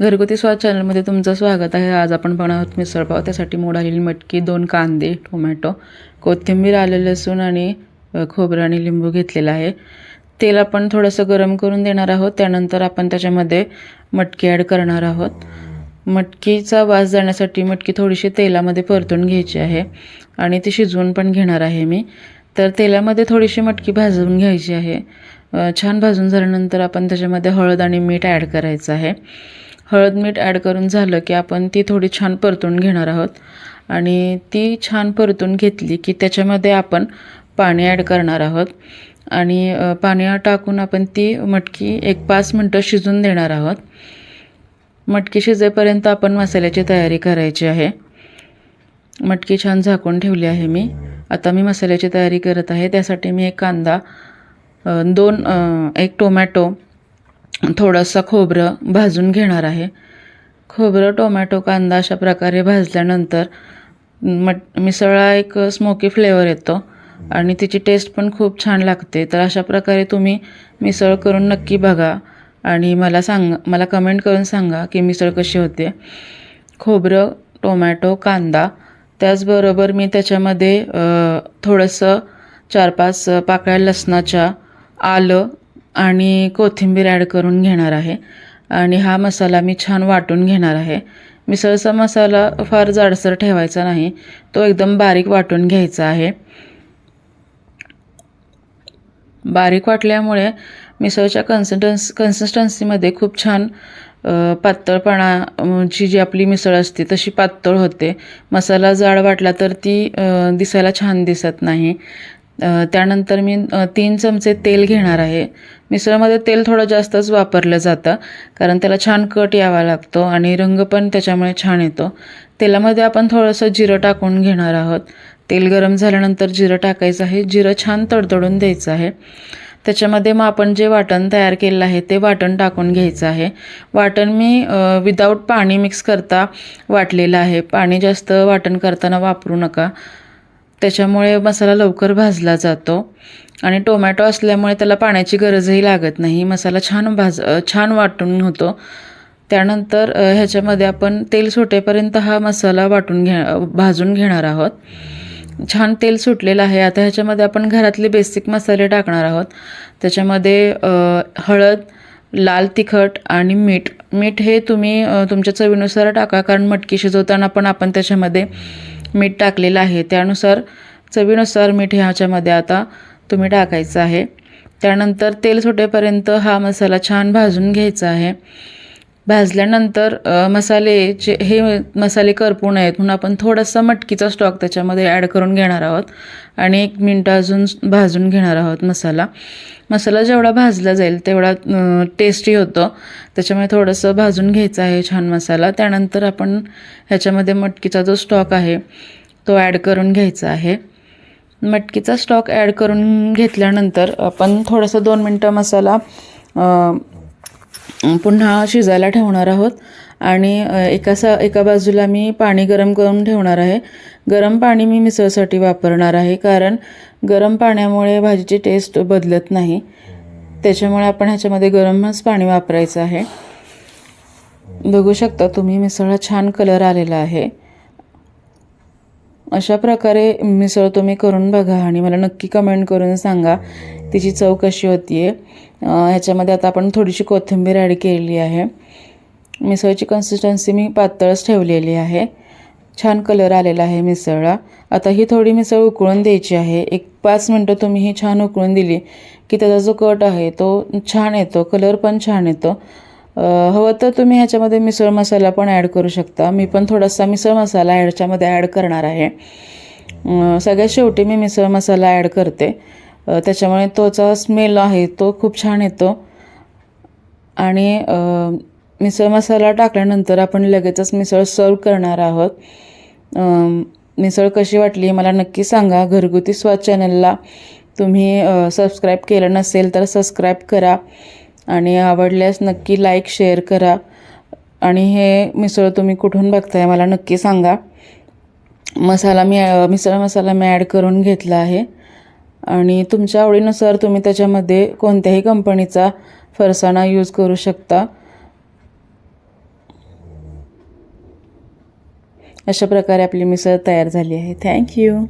घरगुती स्वाद चॅनलमध्ये तुमचं स्वागत आहे. आज आपण बनवत आहोत मिसळपाव त्यासाठी मोड आलेली मटकी दोन कांदे टोमॅटो कोथिंबीर आलं लसूण आणि खोबरं आणि लिंबू घेतलेलं आहे. तेल आपण थोडंसं गरम करून देणार आहोत. त्यानंतर आपण त्याच्यामध्ये मटकी ॲड करणार आहोत. मटकीचा वास जाण्यासाठी मटकी थोडीशी तेलामध्ये परतून घ्यायची आहे आणि ती शिजवून पण घेणार आहे मी. तर तेलामध्ये थोडीशी मटकी भाजून घ्यायची आहे. छान भाजून झाल्यानंतर आपण त्याच्यामध्ये हळद आणि मीठ ॲड करायचं आहे. हळद मीठ ॲड करून झालं की आपण ती थोडी छान परतून घेणार आहोत. आणि ती छान परतून घेतली की त्याच्यामध्ये आपण पाणी ॲड करणार आहोत. आणि पाणी टाकून आपण ती मटकी एक पाच मिनटं शिजून देणार आहोत. मटकी शिजेपर्यंत आपण मसाल्याची तयारी करायची आहे. मटकी छान झाकून ठेवली आहे मी. आता मी मसाल्याची तयारी करत आहे. त्यासाठी मी एक कांदा दोन एक टोमॅटो थोडंसं खोबरं भाजून घेणार आहे. खोबरं टोमॅटो कांदा अशा प्रकारे भाजल्यानंतर मट मिसळा एक स्मोकी फ्लेवर येतो आणि तिची टेस्ट पण खूप छान लागते. तर अशा प्रकारे तुम्ही मिसळ करून नक्की बघा आणि मला सांग मला कमेंट करून सांगा की मिसळ कशी होते. खोबरं टोमॅटो कांदा त्याचबरोबर मी त्याच्यामध्ये थोडंसं चार पाच पाकळ्या लसणाच्या आलं आणि कोथिंबीर ॲड करून घेणार आहे. आणि हा मसाला मी छान वाटून घेणार आहे. मिसळचा मसाला फार जाडसर ठेवायचा नाही तो एकदम बारीक वाटून घ्यायचा आहे. बारीक वाटल्यामुळे मिसळच्या कन्सिस्टन्स कन्सिस्टन्सीमध्ये खूप छान पातळपणा जी जी आपली मिसळ असते तशी पातळ होते. मसाला जाड वाटला तर ती दिसायला छान दिसत नाही. त्यानंतर मी तीन चमचे तेल घेणार आहे. मिसळमध्ये तेल थोडं जास्तच वापरलं जातं कारण त्याला छान कट यावा लागतो आणि रंग पण त्याच्यामुळे छान येतो. तेलामध्ये आपण थोडंसं जिरं टाकून घेणार आहोत. तेल गरम झाल्यानंतर जिरं टाकायचं आहे. जिरं छान तडतडून द्यायचं आहे. त्याच्यामध्ये मग आपण जे वाटण तयार केलेलं आहे ते वाटण टाकून घ्यायचं आहे. वाटण मी विदाऊट पाणी मिक्स करता वाटलेलं आहे. पाणी जास्त वाटण करताना वापरू नका. त्याच्यामुळे मसाला लवकर भाजला जातो. आणि टोमॅटो असल्यामुळे त्याला पाण्याची गरजही लागत नाही. मसाला छान भाज छान वाटून होतो. त्यानंतर ह्याच्यामध्ये आपण तेल सुटेपर्यंत हा मसाला वाटून घे भाजून घेणार आहोत. छान तेल सुटलेलं आहे. आता ह्याच्यामध्ये आपण घरातले बेसिक मसाले टाकणार आहोत. त्याच्यामध्ये हळद लाल तिखट आणि मीठ. मीठ हे तुम्ही तुमच्या चवीनुसार टाका. कारण मटकी शिजवताना पण आपण त्याच्यामध्ये मीठ टाकलेलं आहे. त्यानुसार चवीनुसार मीठ ह्याच्यामध्ये आता तुम्ही टाकायचं आहे. त्यानंतर तेल सुटेपर्यंत हा मसाला छान भाजून घ्यायचा आहे. भाजल्यानंतर मसालेचे हे मसाले करपू नयेत म्हणून आपण थोडासा मटकीचा स्टॉक त्याच्यामध्ये ॲड करून घेणार आहोत. आणि एक मिनटं अजून भाजून घेणार आहोत मसाला. मसाला जेवढा भाजला जाईल तेवढा टेस्टी होतं. त्याच्यामुळे थोडंसं भाजून घ्यायचं आहे छान मसाला. त्यानंतर आपण ह्याच्यामध्ये मटकीचा जो स्टॉक आहे तो ॲड करून घ्यायचा आहे. मटकीचा स्टॉक ॲड करून घेतल्यानंतर आपण थोडंसं दोन मिनटं मसाला पुन्हा शिजायला ठेवणार आहोत. आणि एका सा एका बाजूला मी पाणी गरम करून ठेवणार आहे. गरम पाणी मी मिसळसाठी वापरणार आहे कारण गरम पाण्यामुळे भाजीची टेस्ट बदलत नाही. त्याच्यामुळे आपण ह्याच्यामध्ये गरमच पाणी वापरायचं आहे. बघू शकता तुम्ही मिसळला छान कलर आलेला आहे. अशा प्रकारे मिसळ तुम्ही करून बघा आणि मला नक्की कमेंट करून सांगा तिची चव कशी होती आहे ह्याच्यामध्ये आता आपण थोडीशी कोथिंबीर ॲड केलेली आहे. मिसळची कन्सिस्टन्सी मी पातळच ठेवलेली आहे. छान कलर आलेला आहे मिसळला. आता ही थोडी मिसळ उकळून द्यायची आहे. एक पाच मिनटं तुम्ही ही छान उकळून दिली की त्याचा जो कट आहे तो छान येतो कलर पण छान येतो. हवं तर तुम्ही ह्याच्यामध्ये मिसळ मसाला पण ॲड करू शकता. मी पण थोडासा मिसळ मसाला ह्याच्यामध्ये ॲड करणार आहे. सगळ्यात शेवटी मी मिसळ मसाला ॲड करते. त्याच्यामुळे तोचा स्मेल आहे तो खूप छान येतो. आणि मिसळ मसाला टाकल्यानंतर आपण लगेचच मिसळ सर्व करणार आहोत. मिसळ कशी वाटली मला नक्की सांगा. घरगुती स्वाद चॅनलला तुम्ही सबस्क्राईब केलं नसेल तर सबस्क्राईब करा. आणि आवडल्यास नक्की लाईक शेअर करा. आणि हे मिसळ तुम्ही कुठून बघताय मला नक्की सांगा. मसाला मी मिसळ मसाला मी ॲड करून घेतला आहे. आणि तुमच्या आवडीनुसार तुम्ही त्याच्यामध्ये कोणत्याही कंपनीचा फरसाणा यूज करू शकता. अशा प्रकारे आपली मिसळ तयार झाली आहे. थँक्यू